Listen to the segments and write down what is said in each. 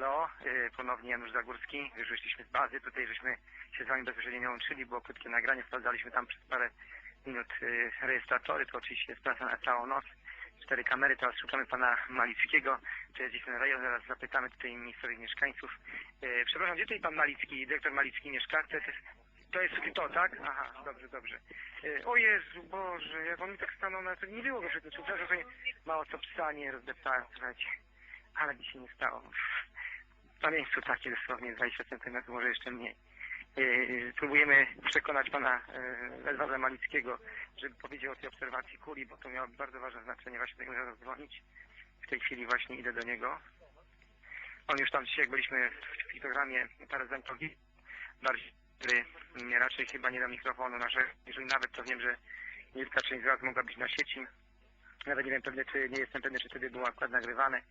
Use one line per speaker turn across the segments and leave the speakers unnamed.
Halo, y, ponownie Janusz Zagórski. Już wyszliśmy z bazy, tutaj żeśmy się z wami bezpośrednio łączyli, było krótkie nagranie, sprawdzaliśmy tam przez parę minut y, rejestratory, to oczywiście jest praca na całą noc. Cztery kamery, teraz szukamy pana Malickiego, to jest dziś rejon, zaraz zapytamy tutaj miejscowych mieszkańców. Y, przepraszam, gdzie tutaj pan Malicki, dyrektor Malicki mieszka? To jest, to jest to, tak? Aha, dobrze, dobrze. O Jezu, Boże, jak on mi tak stanął na to, nie było go przed tym, nie- mało co psa nie rozdeptałem, słuchajcie. Ale mi się nie stało. Na miejscu takie dosłownie 20 cm, może jeszcze mniej. Yy, próbujemy przekonać pana yy, Edwarda Malickiego, żeby powiedział o tej obserwacji kuli, bo to miało bardzo ważne znaczenie, właśnie tego zaraz dzwonić. W tej chwili właśnie idę do niego. On już tam dzisiaj, jak byliśmy w programie pogi- bardziej, raczej chyba nie da mikrofonu naszego, jeżeli nawet to wiem, że wielka część z was mogła być na sieci. Nawet nie wiem pewnie, czy nie jestem pewny, czy wtedy było akurat nagrywane,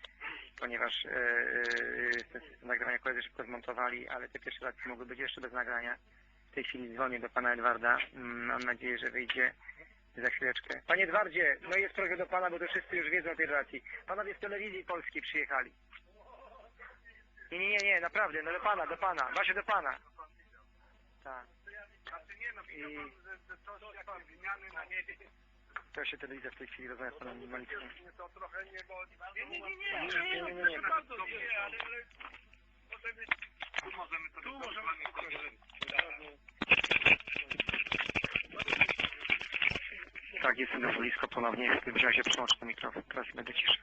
ponieważ e, e, ten system nagrywania koledzy szybko zmontowali, ale te pierwsze relacje mogły być jeszcze bez nagrania. W tej chwili dzwonię do pana Edwarda. Mm, Mam nadzieję, że wyjdzie za chwileczkę. Panie Edwardzie, no jest prośba do pana, bo to wszyscy już wiedzą o tej relacji. Panowie z telewizji polskiej przyjechali. Nie, nie, nie, nie, naprawdę, no do pana, do pana, właśnie do pana. Tak. I to się telewizja w tej chwili rozmawia z panem Malickim.
To trochę nie, bo... Nie, nie, nie,
Nie, nie, nie, nie, nie.
bardzo dobrze, ale możemy... Tu możemy to... Tu możemy
Tak, jestem na blisko ponownie. Wziąłem się przyłączyć na mikrofon. Teraz będę ciszy.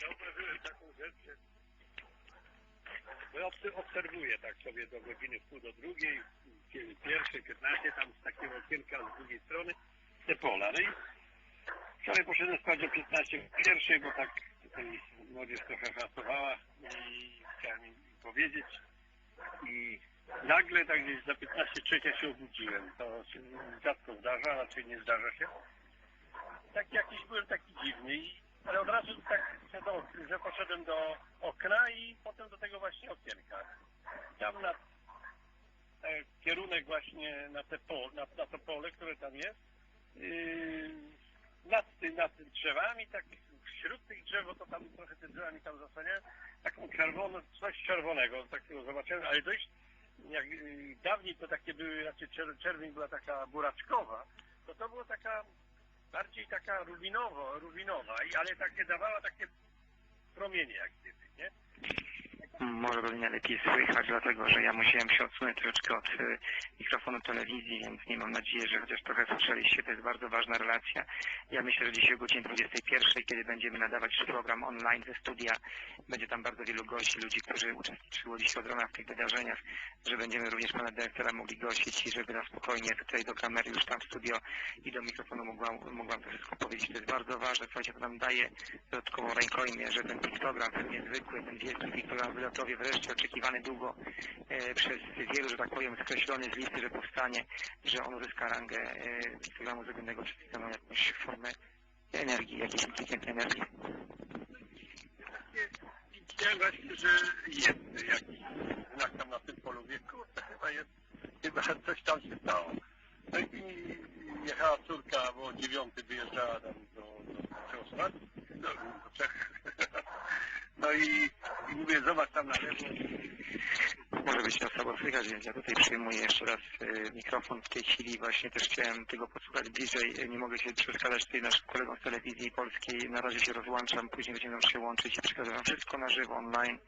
Zauważyłem taką rzecz, że... Bo ja obser- obserwuję tak sobie do godziny wpół do drugiej, pi- pierwszej, 15, tam z takiego okienka z drugiej strony, te pola. No i wczoraj poszedłem spać o 15 pierwszej, bo tak tutaj młodzież trochę pracowała i chciałem im powiedzieć. I nagle tak gdzieś za 15 trzecia się obudziłem. To się rzadko zdarza, raczej nie zdarza się. Tak jakiś byłem taki dziwny, ale od razu tak, do, że poszedłem do okna i potem do tego właśnie okienka. Tam na e, kierunek właśnie na, te pole, na, na to pole, które tam jest, nad, ty, nad tymi drzewami, tak wśród tych drzew, bo to tam trochę te drzewami tam zasłaniają, taką czerwoną, coś czerwonego, takiego zobaczyłem, ale dość, jak yy, dawniej to takie były, raczej czer, czerwień była taka buraczkowa, to to było taka bardziej taka rubinowo, rubinowa, ale takie dawała takie promienie jak gdyby, nie?
Może go nie lepiej słychać, dlatego że ja musiałem się odsunąć troszeczkę od y, mikrofonu telewizji, więc nie mam nadziei, że chociaż trochę słyszeliście. To jest bardzo ważna relacja. Ja myślę, że dzisiaj o godzinie 21, kiedy będziemy nadawać program online ze studia, będzie tam bardzo wielu gości, ludzi, którzy uczestniczyło dzisiaj od rana w tych wydarzeniach, że będziemy również pana dyrektora mogli gościć i żeby na spokojnie tutaj do kamery już tam w studio i do mikrofonu mogłam, mogłam to wszystko powiedzieć. To jest bardzo ważne. Słuchajcie, to nam daje dodatkową rękojmię, że ten piktogram, ten niezwykły, ten wielki piktogram wylotowy, wreszcie oczekiwany długo e, przez wielu, że tak powiem, skreślony z listy, że powstanie, że on uzyska rangę e, piktogramu zrobionego przez systemem jakąś formę energii, jakiejś inteligentnej energii.
Właśnie, że jest jakiś znak tam na tym polu wieku, chyba jest, chyba coś tam się stało. No i jechała córka, bo dziewiąty wyjeżdżała tam do, do Czechosłowacji, do, do Czech. No i, i mówię, zobacz tam na lewo,
Może być to słabo słychać, więc ja tutaj przyjmuję jeszcze raz e, mikrofon w tej chwili. Właśnie też chciałem tego posłuchać bliżej. E, Nie mogę się przeszkadzać tutaj naszym kolegom z telewizji polskiej. Na razie się rozłączam, później będziemy się łączyć i przekazuję wszystko na żywo online.